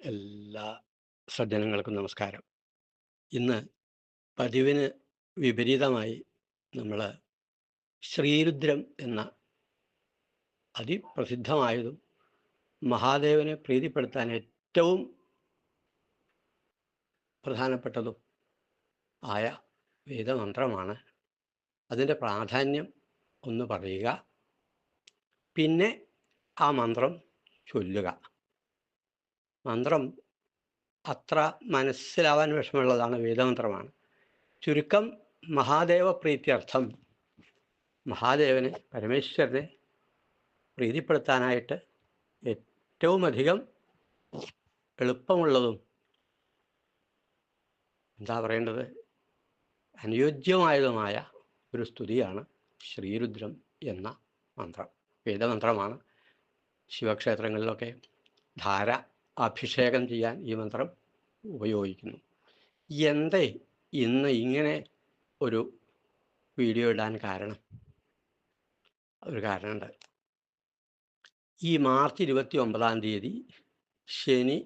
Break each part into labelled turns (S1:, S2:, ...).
S1: എല്ലാ സജ്ജനങ്ങൾക്കും നമസ്കാരം. ഇന്ന് പതിവിന് വിപരീതമായി നമ്മൾ ശ്രീരുദ്രം എന്ന അതിപ്രസിദ്ധമായതും മഹാദേവനെ പ്രീതിപ്പെടുത്താൻ ഏറ്റവും പ്രധാനപ്പെട്ടതും ആയ വേദമന്ത്രമാണ്. അതിന്റെ പ്രാധാന്യം ഒന്ന് പറയുക. പിന്നെ ആ മന്ത്രം ചൊല്ലുക. മന്ത്രം അത്ര മനസ്സിലാവാൻ വിഷമമുള്ളതാണ് വേദമന്ത്രമാണ്. ചുരുക്കം മഹാദേവ പ്രീത്യർത്ഥം മഹാദേവനെ പരമേശ്വരനെ പ്രീതിപ്പെടുത്താനായിട്ട് ഏറ്റവും അധികം എളുപ്പമുള്ളതും എന്താ പറയേണ്ടത്? അനുയോജ്യമായതുമായ ഒരു സ്തുതിയാണ് ശ്രീരുദ്രം എന്ന മന്ത്രം. വേദമന്ത്രമാണ് ശിവക്ഷേത്രങ്ങളിലൊക്കെ ധാര അഭിഷേകം ചെയ്യാൻ ഈ മന്ത്രം ഉപയോഗിക്കുന്നു. എന്തേ ഇന്ന് ഇങ്ങനെ ഒരു വീഡിയോ ഇടാൻ കാരണം? ഒരു കാരണമുണ്ട്. ഈ മാർച്ച് ഇരുപത്തി ഒമ്പതാം തീയതി ശനി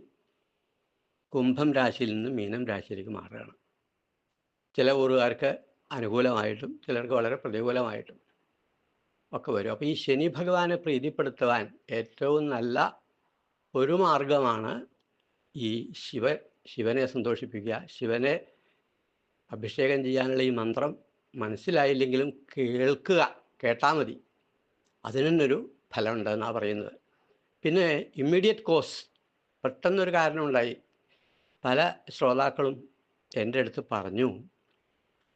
S1: കുംഭം രാശിയിൽ നിന്ന് മീനം രാശിയിലേക്ക് മാറുകയാണ്. ചില ഊറുകാർക്ക് അനുകൂലമായിട്ടും ചിലർക്ക് വളരെ പ്രതികൂലമായിട്ടും ഒക്കെ വരും. അപ്പോൾ ഈ ശനി ഭഗവാനെ പ്രീതിപ്പെടുത്തുവാൻ ഏറ്റവും നല്ല ഒരു മാർഗമാണ് ഈ ശിവ ശിവനെ സന്തോഷിപ്പിക്കുക. ശിവനെ അഭിഷേകം ചെയ്യാനുള്ള ഈ മന്ത്രം മനസ്സിലായില്ലെങ്കിലും കേൾക്കുക കേട്ടാൽ മതി. അതിന് തന്നൊരു ഫലമുണ്ടെന്നാണ് പറയുന്നത്. പിന്നെ ഇമ്മീഡിയറ്റ് കോസ് പെട്ടെന്നൊരു കാരണമുണ്ടായി. പല ശ്രോതാക്കളും എന്റെ അടുത്ത് പറഞ്ഞു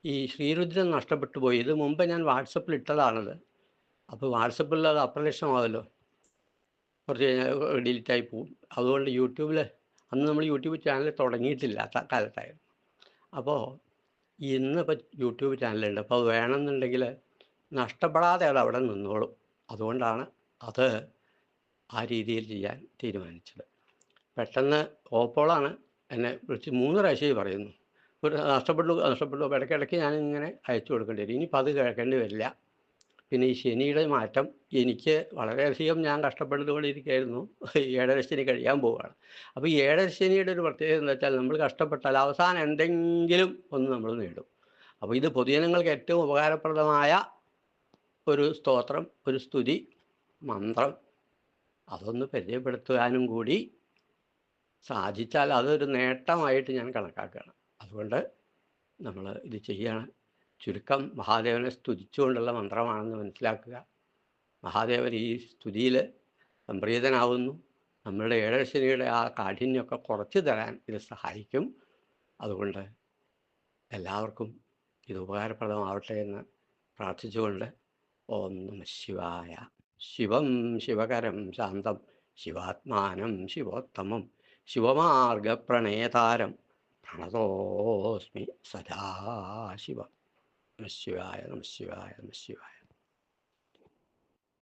S1: ഈ ശ്രീരുദ്രൻ നഷ്ടപ്പെട്ടു പോയി. ഇത് മുമ്പ് ഞാൻ വാട്സപ്പിൽ ഇട്ടതാണത്. അപ്പോൾ വാട്സപ്പിൽ അത് അപ്രത്യക്ഷമാവല്ലോ. കുറച്ച് കഴിഞ്ഞാൽ ഡിലീറ്റായി പോകും അതുകൊണ്ട് യൂട്യൂബിൽ അന്ന് നമ്മൾ യൂട്യൂബ് ചാനൽ തുടങ്ങിയിട്ടില്ല കാലത്തായിരുന്നു. അപ്പോൾ ഇന്നിപ്പോൾ യൂട്യൂബ് ചാനലുണ്ട്. അപ്പോൾ അത് വേണമെന്നുണ്ടെങ്കിൽ നഷ്ടപ്പെടാതെ അത് അവിടെ നിന്നോളും. അതുകൊണ്ടാണ് അത് ആ രീതിയിൽ ചെയ്യാൻ തീരുമാനിച്ചത്. പെട്ടെന്ന് ഓപ്പോളാണ് എന്നെ വിളിച്ച് മൂന്ന് പ്രാവശ്യം പറയുന്നു. ഒരു നഷ്ടപ്പെട്ടു നഷ്ടപ്പെട്ടു. അപ്പോൾ ഇടയ്ക്കിടയ്ക്ക് ഞാനിങ്ങനെ അയച്ചു കൊടുക്കേണ്ടി വരും. ഇനിയിപ്പോൾ അത് കേൾക്കേണ്ടി വരില്ല. പിന്നെ ഈ ശനിയുടെ മാറ്റം എനിക്ക് വളരെയധികം ഞാൻ കഷ്ടപ്പെട്ടുകൊണ്ടിരിക്കുകയായിരുന്നു ഏഴര ശനി കഴിയാൻ പോവുകയാണ്. അപ്പോൾ ഈ ഏഴര ശനിയുടെ ഒരു പ്രത്യേകത എന്താ വെച്ചാൽ നമ്മൾ കഷ്ടപ്പെട്ടാൽ അവസാനം എന്തെങ്കിലും ഒന്ന് നമ്മൾ നേടും. അപ്പോൾ ഇത് പൊതുജനങ്ങൾക്ക് ഏറ്റവും ഉപകാരപ്രദമായ ഒരു സ്തോത്രം ഒരു സ്തുതി മന്ത്രം അതൊന്ന് പരിചയപ്പെടുത്തുവാനും കൂടി സാധിച്ചാൽ അതൊരു നേട്ടമായിട്ട് ഞാൻ കണക്കാക്കുകയാണ്. അതുകൊണ്ട് നമ്മൾ ഇത് ചെയ്യാണ്. ചുരുക്കം മഹാദേവനെ സ്തുതിച്ചുകൊണ്ടുള്ള മന്ത്രമാണെന്ന് മനസ്സിലാക്കുക. മഹാദേവൻ ഈ സ്തുതിയിൽ സംപ്രീതനാവുന്നു. നമ്മളുടെ ഏഴശനിയുടെ ആ കാഠിന്യമൊക്കെ കുറച്ച് തരാൻ ഇത് സഹായിക്കും. അതുകൊണ്ട് എല്ലാവർക്കും ഇത് ഉപകാരപ്രദമാവട്ടെ എന്ന് പ്രാർത്ഥിച്ചുകൊണ്ട് ഓം നമ ശിവായ. ശിവം ശിവകരം ശാന്തം ശിവാത്മാനം ശിവോത്തമം ശിവമാർഗ പ്രണയതാരം പ്രണതോസ്മി സദാശിവം. നമ ശിവായ നമ ശിവായ നമ ശിവായ